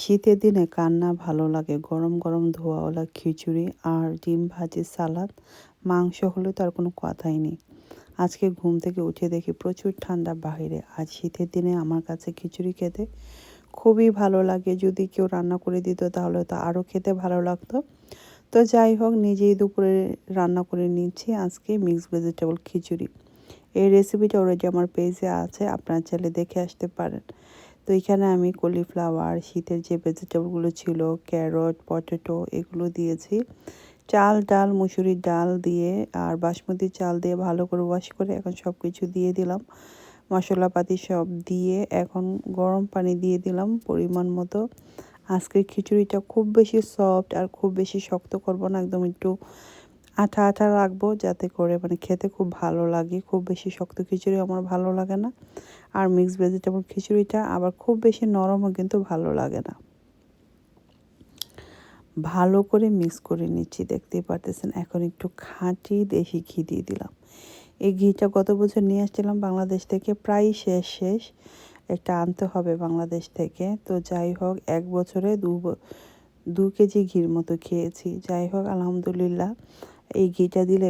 শীতের দিনে কান্না ভালো লাগে। গরম গরম ধোয়াওয়ালা খিচুড়ি আর ডিম ভাজি সালাদ, মাংস হলে তো আর কোনো কথাই নেই। আজকে ঘুম থেকে উঠে দেখি প্রচুর ঠান্ডা বাইরে আজ শীতের দিনে আমার কাছে খিচুড়ি খেতে খুবই ভালো লাগে। যদি কেউ রান্না করে দিত তাহলে তো আরও খেতে ভালো লাগতো। তো যাই হোক, নিজেই দুপুরে রান্না করে নিচ্ছি আজকে মিক্স ভেজিটেবল খিচুড়ি। এই রেসিপিটা অলরেডি আমার পেজে আছে, আপনারা চাইলে দেখে আসতে পারেন। তো এখানে আমি কলিফ্লাওয়ার, শীতের যে ভেজিটেবলগুলো ছিল, ক্যারট, পটেটো, এগুলো দিয়েছি। চাল, ডাল, মুসুরির ডাল দিয়ে আর বাসমতি চাল দিয়ে ভালো করে ওয়াশ করে এখন সব কিছু দিয়ে দিলাম। মশলাপাতি সব দিয়ে এখন গরম পানি দিয়ে দিলাম পরিমাণ মতো। আজকের খিচুড়িটা খুব বেশি সফট আর খুব বেশি শক্ত করব না, একদম একটু আঠা আঠা রাখব যাতে করে মানে খেতে খুব ভালো লাগে, খুব বেশি শক্ত খিচুড়ি আমার ভালো লাগে না। আর মিক্স ভেজিটেবল খিচুড়িটা আবার খুব বেশি নরমও কিন্তু ভালো লাগে না। ভালো করে মিক্স করে নিচ্ছি, দেখতেই পারতেছেন। এখন একটু খাঁটি দেশি ঘি দিয়ে দিলাম। এই ঘিটা গত বছর নিয়ে আসছিলাম বাংলাদেশ থেকে প্রায় শেষ শেষ। একটা আনতে হবে বাংলাদেশ থেকে। তো যাই হোক, এক বছরে দু দু কেজি ঘির মতো খেয়েছি। যাই হোক, আলহামদুলিল্লাহ। এই ঘিটা দিলে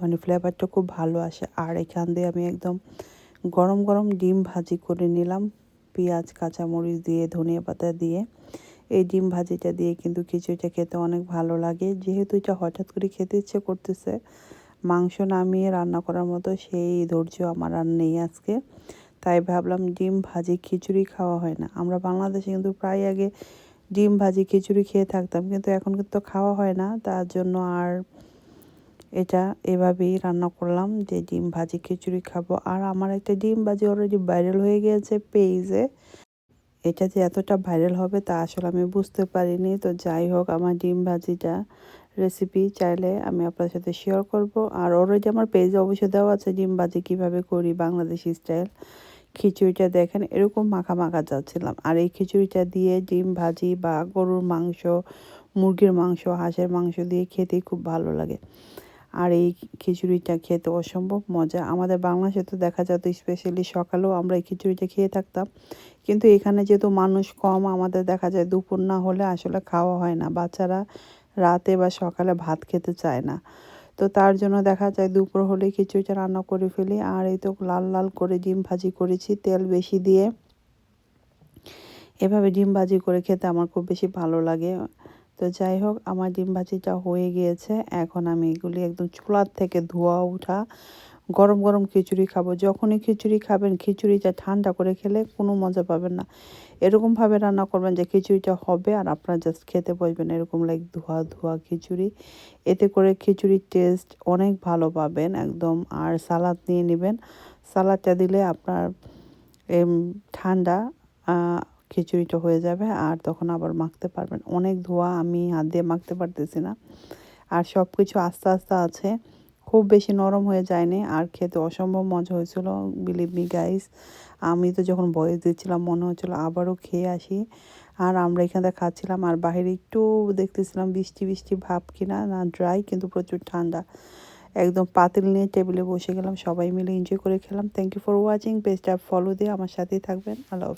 মানে ফ্লেভারটা খুব ভালো আসে। আর এখান দিয়ে আমি একদম গরম গরম ডিম ভাজি করে নিলাম। পেঁয়াজ, কাঁচামরিচ দিয়ে, ধনিয়া পাতা দিয়ে। এই ডিম ভাজিটা দিয়ে কিন্তু খিচুড়িটা খেতে অনেক ভালো লাগে। যেহেতু এটা হঠাৎ করে খেতে ইচ্ছে করতেছে, মাংস নামিয়ে রান্না করার মতো সেই ধৈর্য আমার আর নেই আজকে। তাই ভাবলাম ডিম ভাজি খিচুড়ি খাওয়া হয় না। আমরা বাংলাদেশে কিন্তু প্রায় আগে ডিম ভাজি খিচুড়ি খেয়ে থাকতাম, কিন্তু এখন কিন্তু খাওয়া হয় না। তার জন্য আর এটা এভাবেই রান্না করলাম যে ডিম ভাজি, খিচুড়ি খাব। আর আমার একটা ডিম ভাজি অলরেডি ভাইরাল হয়ে গিয়েছে পেজে এটা যে এতটা ভাইরাল হবে তা আসলে আমি বুঝতে পারিনি। তো যাই হোক, আমার ডিম ভাজিটা রেসিপি চাইলে আমি আপনার সাথে শেয়ার করব। আর অলরেডি আমার পেজে অবশ্যই দেওয়া আছে ডিম ভাজি কীভাবে করি, বাংলাদেশি স্টাইল খিচুড়িটা দেখেন, এরকম মাখা মাখা যাচ্ছিলাম। আর এই খিচুড়িটা দিয়ে ডিম ভাজি বা গরুর মাংস, মুরগির মাংস, হাঁসের মাংস দিয়ে খেতে খুব ভালো লাগে। আর এই খিচুড়িটা খেতে অসম্ভব মজা। আমাদের বাংলাদেশে তো দেখা যেত স্পেশালি সকালেও আমরা এই খিচুড়িটা খেয়ে থাকতাম। কিন্তু এখানে যেহেতু মানুষ কম, আমাদের দেখা যায় দুপুর না হলে আসলে খাওয়া হয় না। বাচ্চারা রাতে বা সকালে ভাত খেতে চায় না। তো তার জন্য দেখা যায় দুপুর হলে খিচুড়িটা রান্না করে ফেলি। আর এই তো লাল লাল করে ডিম ভাজি করেছি, তেল বেশি দিয়ে। এভাবে ডিম ভাজি করে খেতে আমার খুব বেশি ভালো লাগে। তো যাই হোক, আমার ডিম ভাজিটা হয়ে গিয়েছে। এখন আমি এগুলি একদম চুলার থেকে ধোয়া, উঠা, গরম গরম খিচুড়ি খাব। যখনই খিচুড়ি খাবেন, খিচুড়িটা ঠান্ডা করে খেলে কোনো মজা পাবেন না। এরকমভাবে রান্না করবেন যে খিচুড়িটা হবে আর আপনারা জাস্ট খেতে বসবেন। এরকম লাইক ধোয়া ধোয়া খিচুড়ি। এতে করে খিচুড়ির টেস্ট অনেক ভালো পাবেন একদম। আর সালাদ নিয়ে নেবেন। সালাদটা দিলে আপনার ঠান্ডা খিচুড়িটা হয়ে যাবে আর তখন আবার মাখতে পারবেন। অনেক ধোয়া আমি হাত দিয়ে মাখতে পারতেছি না। আর সব কিছু আস্তে আস্তে আছে। খুব বেশি নরম হয়ে যায়নি আর খেতে অসম্ভব মজা হয়েছিল বিলিভ মি গাইস আমি তো যখন বয়স দিচ্ছিলাম, মনে হচ্ছিল আবারও খেয়ে আসি। আর আমরা এখানে খাচ্ছিলাম আর বাইরে একটু দেখতেছিলাম বৃষ্টি বৃষ্টি ভাব কিনা, না ড্রাই কিন্তু প্রচুর ঠান্ডা। একদম পাতিল নিয়ে টেবিলে বসে গেলাম, সবাই মিলে এনজয় করে খেলাম। থ্যাংক ইউ ফর ওয়াচিং পেজটা ফলো দিয়ে আমার সাথেই থাকবেন। আল্লাহ